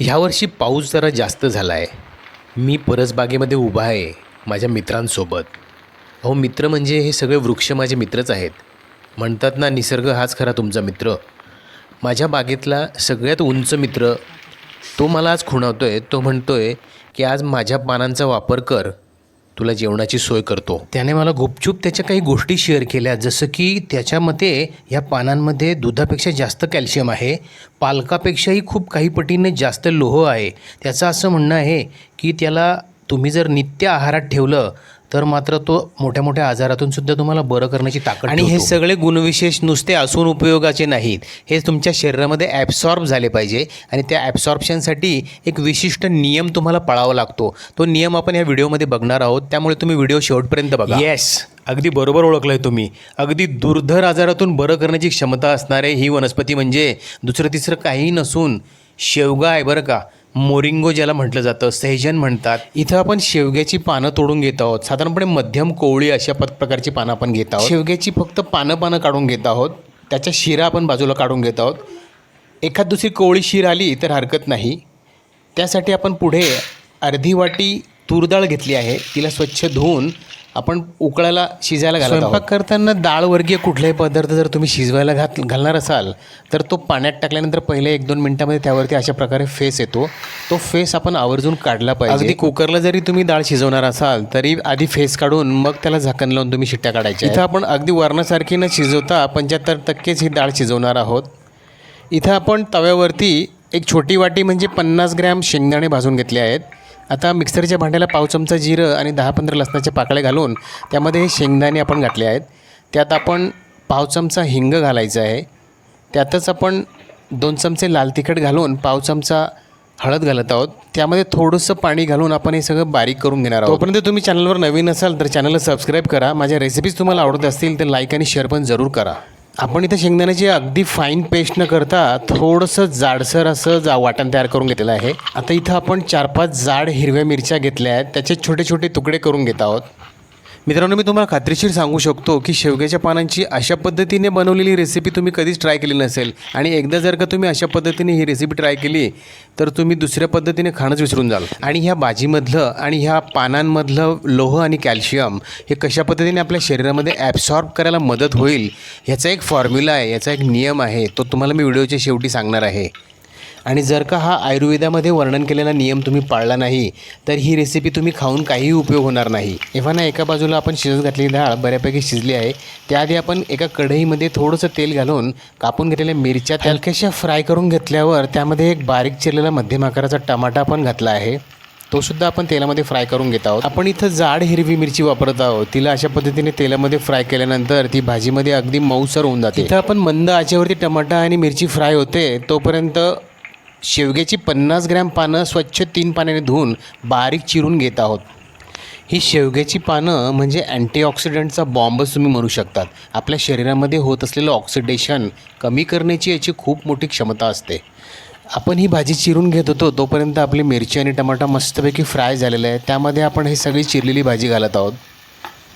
ह्यावर्षी पाऊस जरा जास्त झाला आहे मी परसबागेमध्ये उभा आहे माझ्या मित्रांसोबत. अहो मित्र म्हणजे हे सगळे वृक्ष माझे मित्रच आहेत. म्हणतात ना निसर्ग हाच खरा तुमचा मित्र. माझ्या बागेतला सगळ्यात उंच मित्र तो मला आज खुणावतो आहे तो म्हणतो आहे की आज माझ्या पानांचा वापर कर. तुला जेवणाची सोय करतो. त्याने मला गुपचूप त्याच्या काही गोष्टी शेअर केल्या. जसं की त्याच्या मते या पानांमध्ये दुधापेक्षा जास्त कॅल्शियम आहे. पालकापेक्षाही खूप काही पटीने जास्त लोह आहे. त्याचं असं म्हणणं आहे की त्याला तुम्ही जर नित्य आहारात ठेवलं तर मात्र तो मोठ्या मोठ्या आजारातून सुद्धा तुम्हाला बरं करण्याची ताकद आणि हे सगळे गुणविशेष नुसते असून उपयोगाचे नाहीत. हे तुमच्या शरीरामध्ये ॲब्सॉर्ब झाले पाहिजे आणि त्या ॲब्सॉर्प्शनसाठी एक विशिष्ट नियम तुम्हाला पाळावा लागतो. तो नियम आपण या व्हिडिओमध्ये बघणार आहोत. त्यामुळे तुम्ही व्हिडिओ शेवटपर्यंत बघा. येस अगदी बरोबर ओळखलं तुम्ही. अगदी दुर्धर आजारातून बरं करण्याची क्षमता असणारे ही वनस्पती म्हणजे दुसरं तिसरं काही नसून शेवगा आहे बरं का. मोरिंगो ज्याला म्हटलं जातं सहजन म्हणतात. इथं आपण शेवग्याची पानं तोडून घेत आहोत. साधारणपणे मध्यम कोवळी अशा पद प्रकारची पानं आपण घेत आहोत. शेवग्याची फक्त पानं पानं काढून घेत आहोत. त्याच्या शिरा आपण बाजूला काढून घेत आहोत. एखाद दुसरी कोवळी शिर आली तर हरकत नाही. त्यासाठी आपण पुढे अर्धी वाटी तूर डाळ घेतली आहे. तिला स्वच्छ धुवून आपण उकळायला शिजायला घालत स्वयंपाक करताना डाळवर्गीय कुठलाही पदार्थ जर तुम्ही शिजवायला घात घालणार असाल तर तो पाण्यात टाकल्यानंतर पहिले एक दोन मिनटामध्ये त्यावरती अशा प्रकारे फेस येतो. तो फेस आपण आवर्जून काढला पाहिजे. अगदी कुकरला जरी तुम्ही डाळ शिजवणार असाल तरी आधी फेस काढून मग त्याला झाकण लावून तुम्ही शिट्ट्या काढायच्या इथं आपण अगदी वरणासारखी न शिजवता पंच्याहत्तर टक्केच ही डाळ शिजवणार आहोत. इथं आपण तव्यावरती एक छोटी वाटी म्हणजे पन्नास ग्रॅम शेंगदाणे भाजून घेतले आहेत. आता मिक्सरच्या भांड्याला पाव चमचा जिरं आणि दहा पंधरा लसणाचे पाकळे घालून त्यामध्ये हे शेंगदाणे आपण घातले आहेत. त्यात आपण पाव चमचा हिंग घालायचा आहे. त्यातच आपण दोन चमचे लाल तिखट घालून पाव चमचा हळद घालत आहोत. त्यामध्ये थोडंसं पाणी घालून आपण हे सगळं बारीक करून घेणार आहोत. तोपर्यंत तुम्ही चॅनलवर नवीन असाल तर चॅनलला सबस्क्राईब करा. माझ्या रेसिपीज तुम्हाला आवडत असतील तर लाईक आणि शेअर पण जरूर करा. आपण इथं शेंगदाण्याची अगदी फाईन पेस्ट न करता थोडंसं जाडसर असं जा वाटण तयार करून घेतलेलं आहे. आता इथं आपण चार पाच जाड हिरव्या मिरच्या घेतल्या आहेत. त्याचे छोटे छोटे तुकडे करून घेत आहोत. मित्रांनो मी तुम्हाला खात्रीशीर सांगू शकतो की शेवग्याच्या पानांची अशा पद्धतीने बनवलेली रेसिपी तुम्ही कधीच ट्राय केली नसेल. आणि एकदा जर का तुम्ही अशा पद्धतीने ही रेसिपी ट्राय केली तर तुम्ही दुसऱ्या पद्धतीने खाणंच विसरून जाल. आणि ह्या भाजीमधलं आणि ह्या पानांमधलं लोह आणि कॅल्शियम हे कशा पद्धतीने आपल्या शरीरामध्ये ॲब्सॉर्ब करायला मदत होईल ह्याचा एक फॉर्म्युला आहे याचा एक नियम आहे तो तुम्हाला मी व्हिडिओच्या शेवटी सांगणार आहे. आणि जर का हा आयुर्वेदामध्ये वर्णन केलेला नियम तुम्ही पाळला नाही तर ही रेसिपी तुम्ही खाऊन काहीही उपयोग होणार नाही. एव्हा ना एका बाजूला आपण शिजत घातलेली डाळ बऱ्यापैकी शिजली आहे त्याआधी आपण एका कढईमध्ये थोडंसं तेल घालून कापून घेतलेल्या मिरच्या हलक्याशा फ्राय करून घेतल्यावर त्यामध्ये एक बारीक चिरलेला मध्यम आकाराचा टमाटा पण घातला आहे. तो सुद्धा आपण तेलामध्ये फ्राय करून घेत आहोत. आपण इथं जाड हिरवी मिरची वापरत आहोत. तिला अशा पद्धतीने तेलामध्ये फ्राय केल्यानंतर ती भाजीमध्ये अगदी मऊसर होऊन जाते. इथं आपण मंद आचेवरती टमाटा आणि मिरची फ्राय होते तोपर्यंत शेवग्याची पन्नास ग्रॅम पानं स्वच्छ तीन पाण्याने धुवून बारीक चिरून घेत आहोत. ही शेवग्याची पानं म्हणजे अँटीऑक्सिडंटचा बॉम्बच तुम्ही म्हणू शकतात. आपल्या शरीरामध्ये होत असलेलं ऑक्सिडेशन कमी करण्याची याची खूप मोठी क्षमता असते. आपण ही भाजी चिरून घेत होतो तोपर्यंत आपली मिरची आणि टमाटा मस्तपैकी फ्राय झालेलं आहे त्यामध्ये आपण ही सगळी चिरलेली भाजी घालत आहोत.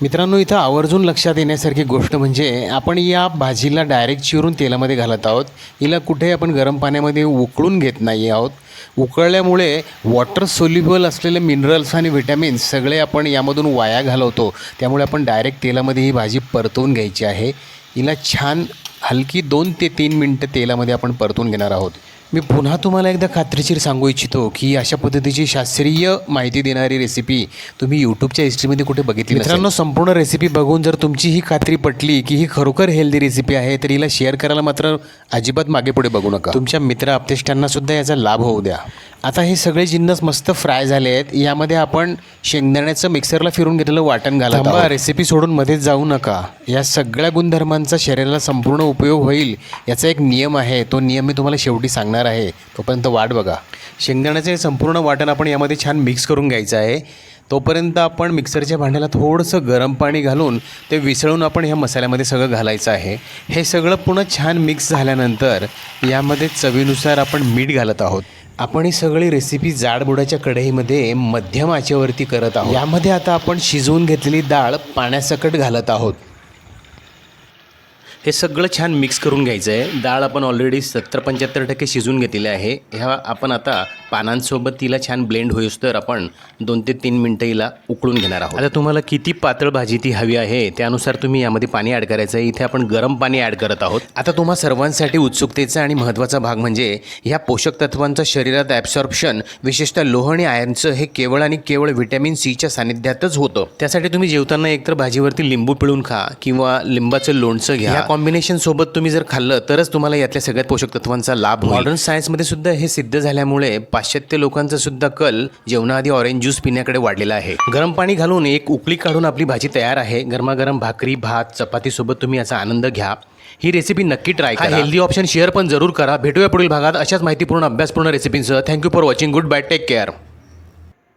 मित्रांनो इथं आवर्जून लक्षात येण्यासारखी गोष्ट म्हणजे आपण या भाजीला डायरेक्ट चिरून तेलामध्ये घालत आहोत. हिला कुठेही आपण गरम पाण्यामध्ये उकळून घेत नाही आहोत. उकळल्यामुळे वॉटर सोल्युबल असलेले मिनरल्स आणि व्हिटॅमिन्स सगळे आपण यामधून वाया घालवतो. त्यामुळे आपण डायरेक्ट तेलामध्ये ही भाजी परतवून घ्यायची आहे. हिला छान हलकी दोन ते तीन मिनटं तेलामध्ये आपण परतून घेणार आहोत. मी पुन्हा तुम्हाला एकदा खात्रीशीर सांगू इच्छितो की अशा पद्धतीची शास्त्रीय माहिती देणारी रेसिपी तुम्ही यूट्यूबच्या हिस्ट्रीमध्ये कुठे बघितली मित्रांनो संपूर्ण रेसिपी बघून जर तुमची ही खात्री पटली की ही खरोखर हेल्दी रेसिपी आहे तर हिला शेअर करायला मात्र अजिबात मागे पुढे बघू नका. तुमच्या मित्र आपतेष्टांना सुद्धा याचा लाभ होऊ द्या. आता हे सगळे जिन्नस मस्त फ्राय झाले आहेत. यामध्ये आपण शेंगदाण्याचं मिक्सरला फिरून घेतलेलं वाटण घाला रेसिपी सोडून मध्येच जाऊ नका. या सगळ्या गुणधर्मांचा शरीराला संपूर्ण उपयोग होईल याचा एक नियम आहे. तो नियम मी तुम्हाला शेवटी सांगणार आहे. तोपर्यंत वाट बघा. शेंगदाण्याचे संपूर्ण वाटण आपण यामध्ये छान मिक्स करून घ्यायचं आहे. तोपर्यंत आपण मिक्सरच्या भांड्याला थोडंसं गरम पाणी घालून ते विसळून आपण ह्या मसाल्यामध्ये सगळं घालायचं आहे. हे सगळं पुन्हा छान मिक्स झाल्यानंतर यामध्ये चवीनुसार आपण मीठ घालत आहोत. आपण ही सगळी रेसिपी जाडबुडाच्या कढईमध्ये मध्यम आचेवरती करत आहोत. यामध्ये आता आपण शिजवून घेतलेली डाळ पाण्यासकट घालत आहोत. हे सगळं छान मिक्स करून घ्यायचं आहे डाळ आपण ऑलरेडी सत्तर पंच्याहत्तर टक्के शिजून घेतलेली आहे. ह्या आपण आता पानांसोबत तिला छान ब्लेंड होईस तर आपण दोन ते तीन मिनटं हिला उकळून घेणार आहोत. आता तुम्हाला किती पातळ भाजी ती हवी आहे त्यानुसार तुम्ही यामध्ये पाणी ॲड करायचं आहे. इथे आपण गरम पाणी ॲड करत आहोत. आता तुम्हा सर्वांसाठी उत्सुकतेचा आणि महत्त्वाचा भाग म्हणजे ह्या पोषक तत्वांचं शरीरात ॲब्सॉर्प्शन विशेषतः लोह आणि आयर्नचं हे केवळ आणि केवळ व्हिटॅमिन सीच्या सानिध्यातच होतं. त्यासाठी तुम्ही जेवताना एकतर भाजीवरती लिंबू पिळून खा किंवा लिंबाचं लोणचं घ्या. या कॉम्बिनेशन सोबत तुम्ही जर खाल्लं तरच तुम्हाला यातल्या सगळ्यात पोषक तत्वांचा लाभ मॉडर्न सायन्समध्ये सुद्धा हे सिद्ध झाल्यामुळे पाश्चात्य लोकांचा सुद्धा कल जेवणाआधी ऑरेंज ज्यूस पिण्याकडे वाढलेला आहे. गरम पाणी घालून एक उकळी काढून आपली भाजी तयार आहे. गरमागरम भाकरी भात चपातीसोबत तुम्ही याचा आनंद घ्या. ही रेसिपी नक्की ट्राय करा. हेल्दी ऑप्शन शेअर पण जरूर करा. भेटूया पुढील भागात अशाच माहितीपूर्ण अभ्यासपूर्ण रेसिपींसह thank you for watching good bye take care